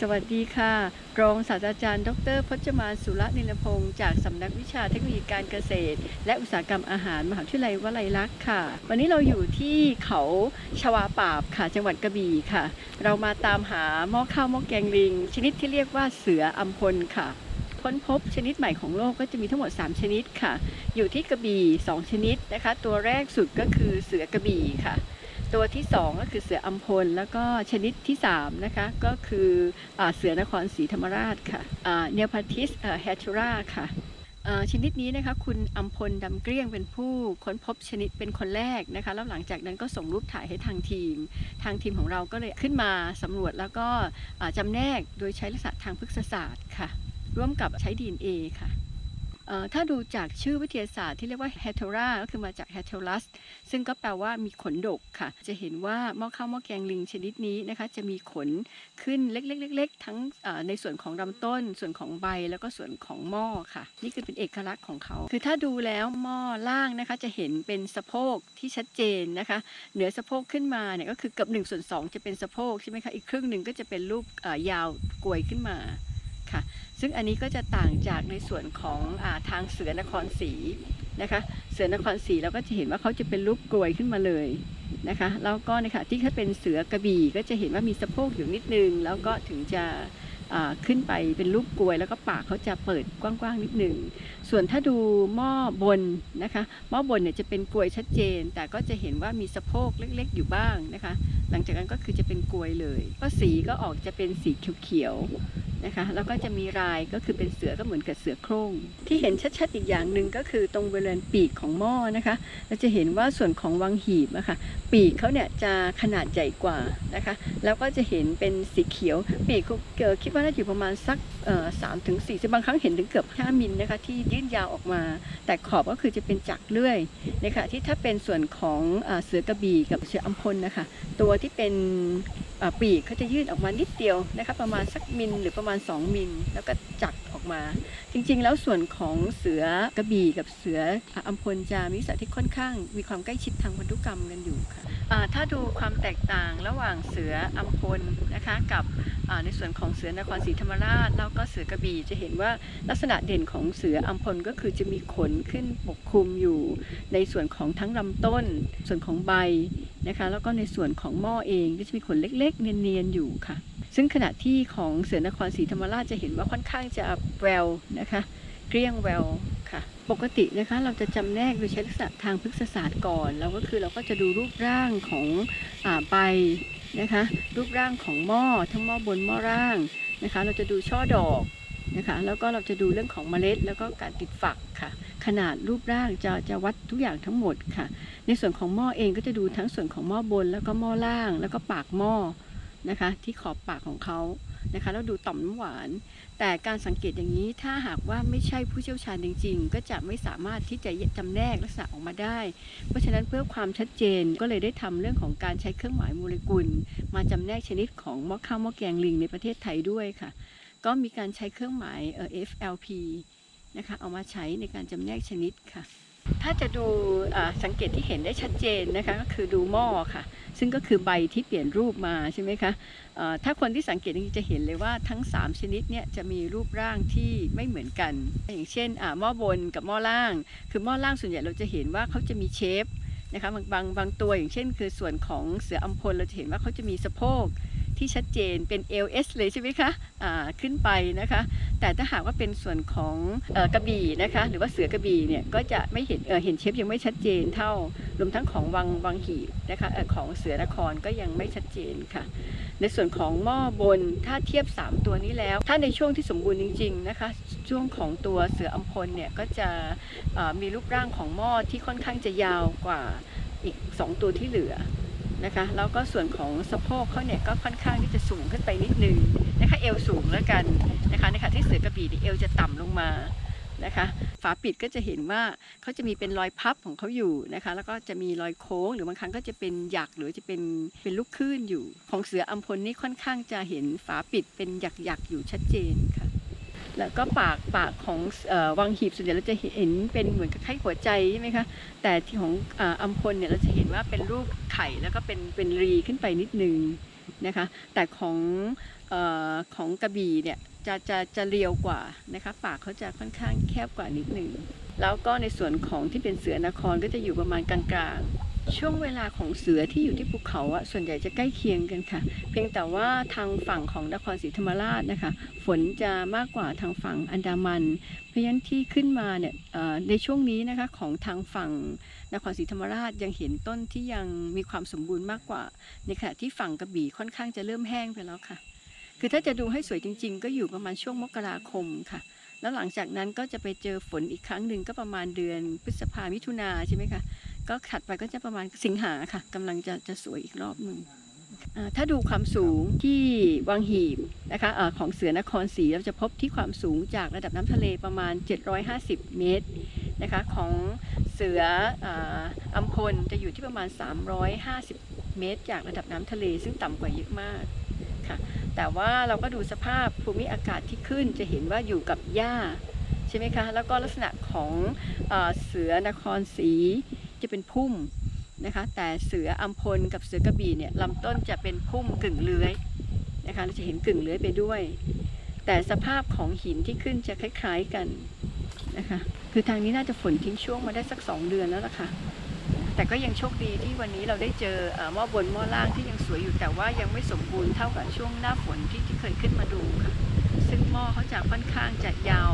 สวัสดีค่ะ รองศาสตราจารย์ ดรพจมานสุรนิลพงศ์จากสำนักวิชาเทคโนโลยีการเกษตร และอุตสาหกรรมอาหารมหาวิทยาลัยวลัยลักษณ์ค่ะ วันนี้เราอยู่ที่เขาชวาปาบค่ะ จังหวัดกระบี่ค่ะ เรามาตามหาหม้อข้าวหม้อแกงลิง ชนิดที่เรียกว่าเสืออัมพลค่ะ ค้นพบชนิดใหม่ของโลกก็จะมีทั้งหมด 3 ชนิดค่ะ อยู่ที่กระบี่ 2 ชนิดนะคะ ตัวแรกสุดก็คือเสือกระบี่ค่ะ ตัวที่ 2 ก็คือเสืออัมพล แล้วก็ชนิดที่ 3 นะคะ ก็คืออเสือนครศรีธรรมราชค่ะเนลพาทิสแฮทูราค่ะชนิดนี้นะคะคุณอัมพลดำเกลี้ยงเป็นผู้ค้นพบชนิดเป็นคนแรกนะคะแล้วหลังจากนั้นก็ส่งรูปถ่ายให้ทางทีม ทางทีมของเราก็เลยขึ้นมาสำรวจแล้วก็อ่าจำแนกโดยใช้ลักษณะทางพฤกษศาสตร์ค่ะ ร่วมกับใช้ DNA ค่ะเอ่อ ถ้าดูจากชื่อวิทยาศาสตร์ที่เรียกว่า h e t e r a ก็คือมาจาก h e t e r u s ซึ่งก็แปลว่ามีขนดกค่ะ จะเห็นว่าหม้อข้าวหม้อแกงลิงชนิดนี้นะคะ จะมีขนขึ้นเล็กๆๆ ทั้งในส่วนของลำต้น ส่วนของใบแล้วก็ส่วนของหม้อค่ะ นี่คือเป็นเอกลักษณ์ของเขา คือถ้าดูแล้วหม้อล่างนะคะ จะเห็นเป็นสะโพกที่ชัดเจนนะคะ เหนือสะโพกขึ้นมาเนี่ยก็คือเกือบ1ส่วน2จะเป็นสะโพกใช่ไหมคะอีกครึ่งหนึ่งก็จะเป็นรูปยาวกลวยขึ้นมา ซึ่งอันนี้ก็จะต่างจากในส่วนของอาทางเสือนครศรีนะคะ เสือนครศรีเราก็จะเห็นว่าเขาจะเป็นรูปกลวยขึ้นมาเลยนะคะแล้วก็นะคะที่ถ้าเป็นเสือกระบี่ก็จะเห็นว่ามีสะโพกอยู่นิดนึง แล้วก็ถึงจะขึ้นไปเป็นรูปกลวย แล้วก็ปากเขาจะเปิดกว้างๆนิดนึงส่วนถ้าดูหม้อบนนะคะหม้อบนเนี่ยจะเป็นกลวยชัดเจน แต่ก็จะเห็นว่ามีสะโพกเล็กๆ อยู่บ้างนะคะ หลังจากนั้นก็คือจะเป็นกลวยเลย ก็สีก็ออกจะเป็นสีเขียวๆนะคะแล้วก็จะมีลายก็คือเป็นเสือก็เหมือนกับเสือโคร่งที่เห็นชัดๆอีกอย่างหนึ่งก็คือตรงบริเวณปีกของหม้อนะคะ เราจะเห็นว่าส่วนของวังหีบอะค่ะปีกเขาเนี่ยจะขนาดใหญ่กว่านะคะ แล้วก็จะเห็นเป็นสีเขียว ปีกเขาเอ่อคิดว่าน่าจะอยู่ประมาณสักสามถึงสี่บางครั้งเห็นถึงเกือบ5มิลนะคะที่ยื่นยาวออกมา แต่ขอบก็คือจะเป็นจักเลื่อยนะคะที่ถ้าเป็นส่วนของเอ่อเสือกระบี่กับเสืออัมพลนะคะตัวที่เป็น ปีกเขาจะยืดออกมานิดเดียวนะคะประมาณสักมิลหรือประมาณ 2 มิล แล้วก็จักออกมา จริงๆ แล้วส่วนของเสือกระบี่กับเสืออัมพลจะมีสัตว์ที่ค่อนข้าง มีความใกล้ชิดทางพันธุกรรมกันอยู่ค่ะ ถ้าดูความแตกต่างระหว่างเสืออัมพลนะคะกับในส่วนของเสือนครศรีธรรมราชแล้วก็เสือกระบี่จะเห็นว่าลักษณะเด่นของเสืออัมพลก็คือจะมีขนขึ้นปกคลุมอยู่ในส่วนของทั้งลำต้น ส่วนของใบนะคะแล้วก็ในส่วนของหม้อเองก็จะมีขนเล็กๆ เนียนๆอยู่ค่ะ ซึ่งขณะที่ของเสือนครศรีธรรมราชจะเห็นว่าค่อนข้างจะแววนะคะ เกลี้ยงแววค่ะ ปกตินะคะเราจะจำแนกโดยใช้ลักษณะทางพฤกษศาสตร์ก่อน แล้วก็คือเราก็จะดูรูปร่างของอใบนะคะ รูปร่างของหม้อทั้งหม้อบนหม้อล่างนะคะ เราจะดูช่อดอกนะคะ แล้วก็เราจะดูเรื่องของเมล็ด แล้วก็การติดฝักค่ะ ขนาดรูปร่างจะจะวัดทุกอย่างทั้งหมดค่ะ ในส่วนของหม้อเองก็จะดูทั้งส่วนของหม้อบน แล้วก็หม้อล่าง แล้วก็ปากหม้อนะคะ ที่ขอบปากของเขา นะคะแล้วดูต่อมน้ำหวาน แต่การสังเกตอย่างนี้ถ้าหากว่าไม่ใช่ผู้เชี่ยวชาญจริง ๆ ก็จะไม่สามารถที่จะจำแนกลักษณะออกมาได้ เพราะฉะนั้นเพื่อความชัดเจนก็เลยได้ทำเรื่องของการใช้เครื่องหมายโมเลกุล มาจำแนกชนิดของมอข้าวมอแกงลิงในประเทศไทยด้วยค่ะ ก็มีการใช้เครื่องหมายเอ่อ FLP นะคะเอามาใช้ในการจำแนกชนิดค่ะ ถ้าจะดูสังเกตที่เห็นได้ชัดเจนนะคะก็คือดูหม้อค่ะ ซึ่งก็คือใบที่เปลี่ยนรูปมาใช่ไหมคะเอ่อถ้าคนที่สังเกตจริงจะเห็นเลยว่าทั้ง 3 ชนิดเนี่ยจะมีรูปร่างที่ไม่เหมือนกัน อย่างเช่นหม้อบนกับหม้อล่าง คือหม้อล่างส่วนใหญ่เราจะเห็นว่าเขาจะมีเชฟนะคะบางบางบางตัวอย่างเช่น คือส่วนของเสืออัมพลเราจะเห็นว่าเขาจะมีสะโพกที่ชัดเจนเป็น LS เลยใช่ไหมคะอ่าขึ้นไปนะคะ แต่ถ้าหากว่าเป็นส่วนของอกระบี่นะคะหรือว่าเสือกระบี่เนี่ยก็จะไม่เห็นเเห็นเชฟยังไม่ชัดเจนเท่ารวมทั้งของวังวังหีบนะคะอของเสือนครก็ยังไม่ชัดเจนค่ะ ในส่วนของหม้อบนถ้าเทียบ 3 ตัวนี้แล้ว ถ้าในช่วงที่สมบูรณ์จริงๆนะคะช่วงของตัวเสืออัมพลเนี่ยก็จะมีรูปร่างของหม้อที่ค่อนข้างจะยาวกว่าอีก 2 ตัวที่เหลือ นะคะแล้วก็ส่วนของสะโพกเขาเนี่ยก็ค่อนข้างที่จะสูงขึ้นไปนิดนึงนะคะเอวสูงแล้วกันนะคะในขณะที่เสือกระบี่เนี่ยเอวจะต่ำลงมานะคะฝาปิดก็จะเห็นว่าเขาจะมีเป็นรอยพับของเขาอยู่นะคะแล้วก็จะมีรอยโค้ง หรือบางครั้งก็จะเป็นหยักหรือจะเป็นเป็นลูกคลื่นอยู่ ของเสืออัมพลนี่ค่อนข้างจะเห็นฝาปิดเป็นหยักหยักๆอยู่ชัดเจนค่ะ แล้วก็ปากปากของอวังหีบส่วนใหญ่เราจะเห็นเป็นเหมือนกับไข่หัวใจใช่ไหมคะแต่ที่ของอัมพลเนี่ยเราจะเห็นว่าเป็นรูปไข่แล้วก็เป็นเป็นรีขึ้นไปนิดนึงนะคะแต่ของอของกระบี่เนี่ยจะจะจะเรียวกว่านะคะปากเขาจะค่อนข้างแคบกว่านิดหนึ่งแล้วก็ในส่วนของที่เป็นเสือนครก็จะอยู่ประมาณกลางๆ ช่วงเวลาของเสือที่อยู่ที่ภูเขาอะส่วนใหญ่จะใกล้เคียงกันค่ะ เพียงแต่ว่าทางฝั่งของนครศรีธรรมราชนะคะ ฝนจะมากกว่าทางฝั่งอันดามัน เพราะฉะนั้นที่ขึ้นมาเนี่ยในช่วงนี้นะคะของทางฝั่งนครศรีธรรมราชยังเห็นต้นที่ยังมีความสมบูรณ์มากกว่าในขณะที่ฝั่งกระบี่ค่อนข้างจะเริ่มแห้งไปแล้วค่ะ คือถ้าจะดูให้สวยจริง ๆ ก็อยู่ประมาณช่วงมกราคมค่ะแล้วหลังจากนั้นก็จะไปเจอฝนอีกครั้งหนึ่งก็ประมาณเดือนพฤษภามิถุนาใช่ไหมคะ ก็ถัดไปก็จะประมาณสิงหาค่ะกำลังจะจะสวยอีกรอบหนึ่งถ้าดูความสูงที่วังหีบนะคะอาของเสือนครศรีเราจะพบที่ความสูงจากระดับน้ำทะเลประมาณ 750 เมตรนะคะของเสืออาอัมพลจะอยู่ที่ประมาณ 350 เมตร จากระดับน้ำทะเลซึ่งต่ำกว่าเยอะมากค่ะแต่ว่าเราก็ดูสภาพภูมิอากาศที่ขึ้นจะเห็นว่าอยู่กับหญ้า ใช่ไหมคะ แล้วก็ลักษณะของอเสือนครศรีจะเป็นพุ่มนะคะ แต่เสืออัมพลกับเสือกระบี่เนี่ยลำต้นจะเป็นพุ่มกึ่งเลื้อยนะคะ เราจะเห็นกึ่งเลื้อยไปด้วย แต่สภาพของหินที่ขึ้นจะคล้ายๆกันนะคะ คือทางนี้น่าจะฝนทิ้งช่วงมาได้สักสองเดือนแล้วล่ะค่ะ แต่ก็ยังโชคดีที่วันนี้เราได้เจอเอ่อหม้อบนหม้อล่างที่ยังสวยอยู่แต่ว่ายังไม่สมบูรณ์เท่ากับช่วงหน้าฝนที่ที่เคยขึ้นมาดูค่ะ ซึ่งหม้อเขาจะค่อนข้างจะยาว